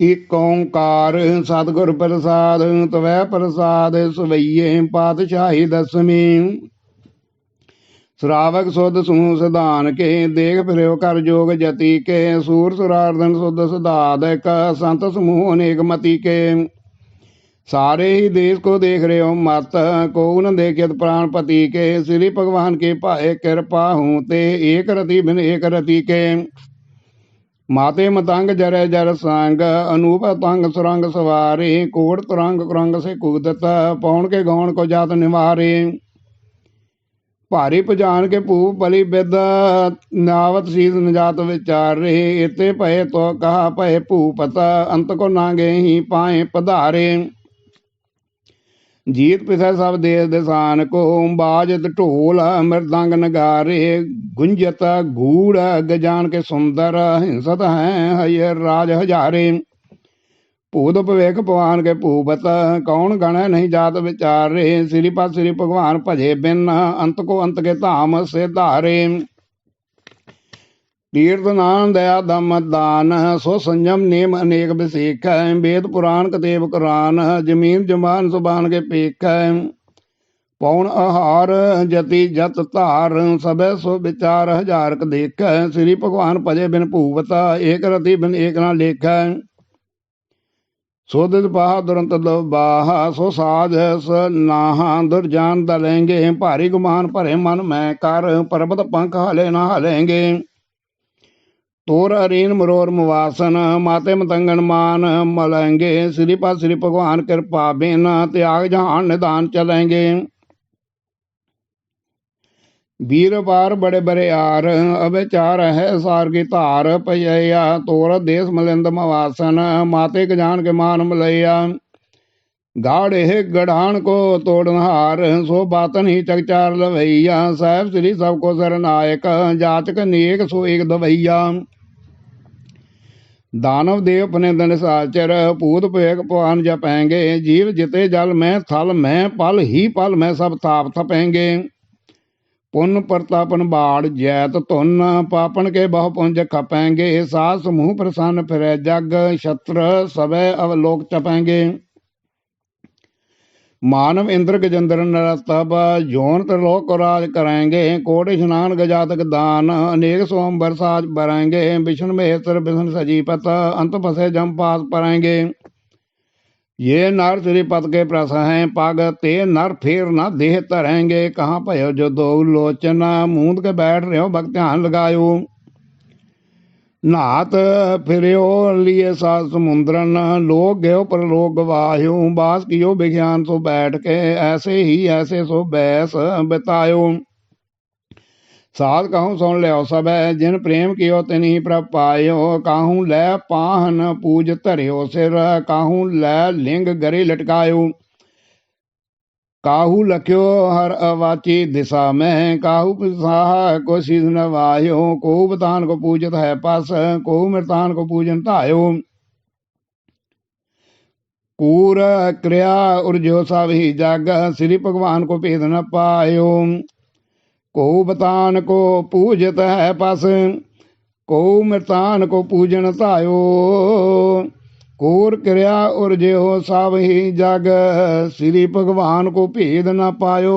ਇਕ ਓੰਕਾਰ ਸਤਿਗੁਰ ਪ੍ਰਸਾਦ, ਤਵੈ ਪ੍ਰਸਾਦ ਸਵਈਏ ਪਾਤਸ਼ਾਹੀ ਦਸਵੀਂ ਸ਼ਰਾਵਕ ਸੁਧ ਸਮੂਹ ਸਿਧਾਨ ਕੇ, ਦੇਖ ਫਿਰਿਓ ਕਰ ਜੋਗ ਜਤੀ ਕੇ। ਸੂਰ ਸੁਰਾਰਦਨ ਸੁਧ ਸਿਧਾਦਕ, ਸੰਤ ਸਮੂਹ ਅਨੇਕ ਮਤੀ ਕੇ। ਸਾਰੇ ਹੀ ਦੇਸ਼ ਕੋ ਦੇਖ ਰਹੇ ਹੋ ਮਤ ਕੋ ਨ ਦੇਖਿਤ ਪ੍ਰਾਨ ਪਤੀ ਕੇ। ਸ੍ਰੀ ਭਗਵਾਨ ਕੇ ਭਾਏ ਕਿਰਪਾ ਹੂੰ ਤੇ ਏਕ ਰਤੀ ਬਿਨ ਏਕ ਰਤੀ ਮਾਤੇ ਮਤੰਗ ਜਰੈ ਜਰ ਸੰਗ, ਅਨੂਪ ਤੰਗ ਸੁਰੰਗ ਸਵਾਰੇ, ਕੋੜ ਤਰੰਗ ਕਰੰਗ ਸੇ ਕੂਦਤ, ਪੌਣ ਕੇ ਗੌਣ ਕੋ ਜਾਤ ਨਿਵਾਰੇ। ਭਾਰੀ ਪਜਾਨ ਕੇ ਭੂਪ ਬਲੀ ਬਿਦ, ਨਾਵਤ ਸੀਸ ਨਜਾਤ ਵਿਚਾਰ। ਵਿਚਾਰੇ ਇਤੇ ਭਏ ਤੋ ਕਹਾ ਭਏ ਭੂਪਤ ਅੰਤ ਕੋ ਨਾਗੇ ਹੀ ਪਾਏ ਪਧਾਰੇ। ਜੀਤ ਪਿਸੈ ਸਭ ਦੇਸ ਦੇਸਾਨ ਕੋ ਬਾਜਤ ਢੋਲ ਮਰਦੰਗ ਨਗਾਰੇ, ਗੁੰਜਤ ਗੂੜ ਗਜਾਨ ਕੇ ਸੁੰਦਰ ਹਿੰਸਤ ਹੈ ਹਯ ਰਾਜ ਹਜ਼ਾਰੇ। ਭੂਤ ਭਵੇਖ ਭਵਾਨ ਕੇ ਭੂਪਤ, ਕੌਣ ਗਣ ਨਹੀਂ ਜਾਤ ਵਿਚਾਰੇ। ਸ੍ਰੀ ਪਤ ਸ੍ਰੀ ਭਗਵਾਨ ਭਜੇ ਬਿਨ, ਅੰਤ ਕੋ ਅੰਤ ਕੇ ਧਾਮ ਸੇ ਧਾਰੇ। ਤੀਰਥ ਨਾਮ ਦਇਆ ਦਮ ਦਾਨ, ਸੋ ਸੰਜਮ ਨੇਮ ਅਨੇਕ ਬਸੇਖ ਵੇਦ ਪੁਰਾਣ ਕਤੇਬ ਕੁਰਾਨ, ਜ਼ਮੀਨ ਜਮਾਨ ਸੁਬਾਨ ਕੇ ਪੇਖ। ਪੌਣ ਆਹਾਰ ਜਤੀ ਜਤ ਧਾਰ, ਸਭੈ ਸੋ ਵਿਚਾਰ ਹਜ਼ਾਰਕ ਦੇਖ। ਸ੍ਰੀ ਭਗਵਾਨ ਭਜੇ ਬਿਨ ਭੂਪਤਾ ਏਕ ਰਤੀ ਬਿਨ ਏਕ ਨਾ ਲੇਖ। ਸੋ ਬਾਹ ਦੁਰੰਤ ਲੋ ਬਾਹ ਸੋ ਸਾਜ ਸ ਨਾਹਾਂ ਦੁਰਜਾਨ ਦਲੇਂਗੇ। ਭਾਰੀ ਗੁਮਾਨ ਭਰੇ ਮਨ ਮੈਂ ਕਰ, ਪਰਬਤ ਪੰਖ ਹਲੇ ਨਾ ਹਲੇਂਗੇ। ਤੋਰ ਅਰੀਨ ਮਰੋਰ ਮਵਾਸਨ, ਮਾਤੇ ਮਤੰਗਨ ਮਾਨ ਮਲੰਗੇ ਸ੍ਰੀ ਪਾ ਸ੍ਰੀ ਭਗਵਾਨ ਕਿਰਪਾ ਬਿਨ, ਤਿਆਗ ਜਹਾਨ ਨਿਦਾਨ ਚਲੇਂਗੇ ਵੀਰ ਬਾਰ ਬੜੇ ਬਰੇ ਆਰ ਅਬੇ ਚਾਰ ਹੈ ਸਾਰ ਕੀ ਧਾਰ ਪਈਆ ਤੋਰ ਦੇਸ ਮਲਿੰਦ ਮਵਾਸਨ, ਮਾਤੇ ਗਜਾਨ ਕੇ ਮਾਨ ਮਲਈਆ। ਗਾੜੇ ਗੜਾਨ ਕੋ ਤੋੜਨ ਹਾਰ ਸੋ ਬਾਤਨ ਹੀ ਚਕਚਾਰ ਲਵਈਆ, ਸਾਹਿਬ ਸ੍ਰੀ ਸਭ ਕੋ ਸਰਨਾਇਕ ਜਾਚਕ ਨੇਕ ਸੋ ਏਕ ਦਵਈਆ। दानव देव अपने दन साचर पूत पेक पवान जपेंगे जीव जिते जल में थल में पल ही पल में सब ताप थपेंगे पुन प्रतापन बाढ़ जैत धुन पापन के बहु पुंज खपेंगे सास समूह प्रसन्न फिर जग छत्र सबे अवलोक चपेंगे मानव इंद्र गजेंद्र नरतब जौन त्रिलोक राज करेंगे कोटि स्नान गजातक दान अनेक सोम बरसात बरेंगे विष्णु महेश्वर विष्णु सजीपत अंत फसे जम पास परेंगे ये नर श्रीपत के प्रस हैं पग ते नर फिर न देह तरेंगे कहाँ भयो जो दो लोचन मूंद के बैठ रहे हो भक्त ध्यान लगायो नात फिरियो लिए सा समुद्रन लोग गयो पर लोग गवायो बास कियो विज्ञान सो बैठ के ऐसे ही ऐसे सो बैस बितायो साध कहूँ सुन लियो सब जिन प्रेम कियो तिन ही प्रभ पायो काहू लै पाहन पूज धरियो सिर काहू लै लिंग गरे लटकायो काहू लख्यो हर अवाची दिशा में काहू पिसाह को शीश नवायो को बतान को पूजत है पस को मृतान को पूजन धायो कूर क्रिया उर्जो सब ही जग श्री भगवान को भेद न पायो को बतान को पूजत है पस को मृतान को पूजन धायो ਕੋਰ ਕਿਰਿਆ ਉਰਜਿਓ ਸਭ ਹੀ ਜਗ, ਸ੍ਰੀ ਭਗਵਾਨ ਕੋ ਭੇਦ ਨਾ ਪਾਇਓ।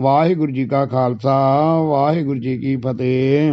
ਵਾਹਿਗੁਰੂ ਜੀ ਕਾ ਖਾਲਸਾ, ਵਾਹਿਗੁਰੂ ਜੀ ਕੀ ਫਤਿਹ।